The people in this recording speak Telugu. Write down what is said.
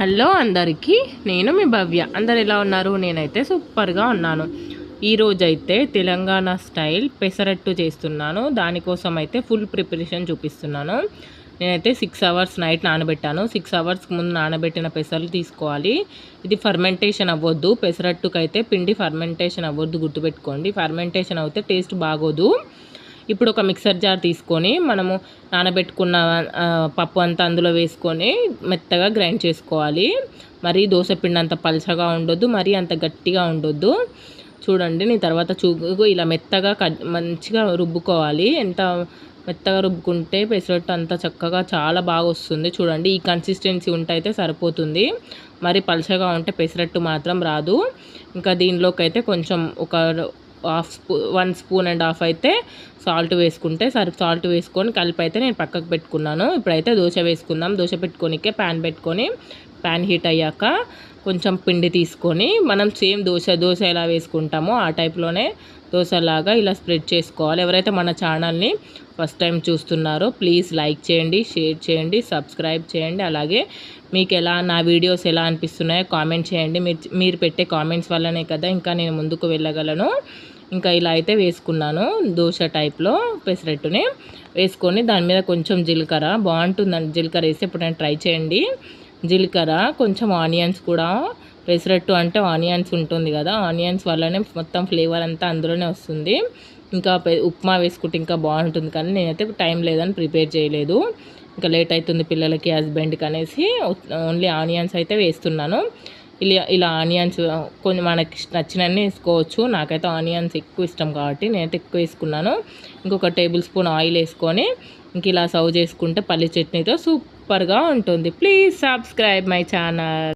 హలో అందరికీ నేను మీ భవ్య. అందరు ఎలా ఉన్నారు? నేనైతే సూపర్గా ఉన్నాను. ఈరోజైతే తెలంగాణ స్టైల్ పెసరట్టు చేస్తున్నాను. దానికోసం అయితే ఫుల్ ప్రిపరేషన్ చూపిస్తున్నాను. నేనైతే సిక్స్ అవర్స్ నైట్ నానబెట్టాను. సిక్స్ అవర్స్కి ముందు నానబెట్టిన పెసలు తీసుకోవాలి. ఇది ఫర్మెంటేషన్ అవ్వద్దు. పెసరట్టుకైతే పిండి ఫర్మెంటేషన్ అవ్వద్దు గుర్తుపెట్టుకోండి. ఫర్మెంటేషన్ అవుతే టేస్ట్ బాగోదు. ఇప్పుడు ఒక మిక్సర్ జార్ తీసుకొని మనము నానబెట్టుకున్న పప్పు అంతా అందులో వేసుకొని మెత్తగా గ్రైండ్ చేసుకోవాలి. మరీ దోశ పిండి అంత పలచగా ఉండొద్దు మరీ అంత గట్టిగా ఉండొద్దు. చూడండి నేను తర్వాత చూ ఇలా మెత్తగా మంచిగా రుబ్బుకోవాలి. ఎంత మెత్తగా రుబ్బుకుంటే పెసరట్టు అంత చక్కగా చాలా బాగా వస్తుంది చూడండి ఈ కన్సిస్టెన్సీ ఉంటే అయితే సరిపోతుంది. మరి పలచగా ఉంటే పెసరట్టు మాత్రం రాదు. ఇంకా దీనిలోకి అయితే కొంచెం ఒక half spoon one spoon and half అయితే సాల్ట్ వేసుకుంటే సరి సాల్ట్ వేసుకొని కలిపి అయితే నేను పక్కకు పెట్టుకున్నాను. ఇప్పుడైతే దోశ వేసుకుందాం. దోశ పెట్టుకోనికే ప్యాన్ పెట్టుకొని ప్యాన్ హీట్ అయ్యాక కొంచెం పిండి తీసుకొని మనం సేమ్ దోశ దోశ ఎలా వేసుకుంటామో ఆ టైప్లోనే దోశలాగా ఇలా స్ప్రెడ్ చేసుకోవాలి. ఎవరైతే మన ఛానల్ని ఫస్ట్ టైం చూస్తున్నారో ప్లీజ్ లైక్ చేయండి షేర్ చేయండి సబ్స్క్రైబ్ చేయండి. అలాగే మీకు ఎలా నా వీడియోస్ ఎలా అనిపిస్తున్నాయో కామెంట్ చేయండి. మీరు మీరు పెట్టే కామెంట్స్ వల్లనే కదా ఇంకా నేను ముందుకు వెళ్ళగలను. ఇంకా ఇలా అయితే వేసుకున్నాను. దోశ టైప్లో పెసరట్టుని వేసుకొని దాని మీద కొంచెం జీలకర్ర బాగుంటుందండి జీలకర్ర వేసి ఎప్పుడైనా ట్రై చేయండి. జీలకర్ర కొంచెం ఆనియన్స్ కూడా. పెసరట్టు అంటే ఆనియన్స్ ఉంటుంది కదా ఆనియన్స్ వల్లనే మొత్తం ఫ్లేవర్ అంతా అందులోనే వస్తుంది. ఇంకా ఉప్మా వేసుకుంటే ఇంకా బాగుంటుంది కానీ నేనైతే టైం లేదని ప్రిపేర్ చేయలేదు. ఇంకా లేట్ అవుతుంది పిల్లలకి హస్బెండ్కి అనేసి ఓన్లీ ఆనియన్స్ అయితే వేస్తున్నాను. ఇలా ఇలా ఆనియన్స్ కొన్ని మనకి నచ్చినన్ని వేసుకోవచ్చు. నాకైతే ఆనియన్స్ ఎక్కువ ఇష్టం కాబట్టి నేనైతే ఎక్కువ వేసుకున్నాను. ఇంకొక టేబుల్ స్పూన్ ఆయిల్ వేసుకొని ఇంక ఇలా సర్వ్ చేసుకుంటే పల్లి చట్నీతో సూపర్గా ఉంటుంది. Please subscribe my channel.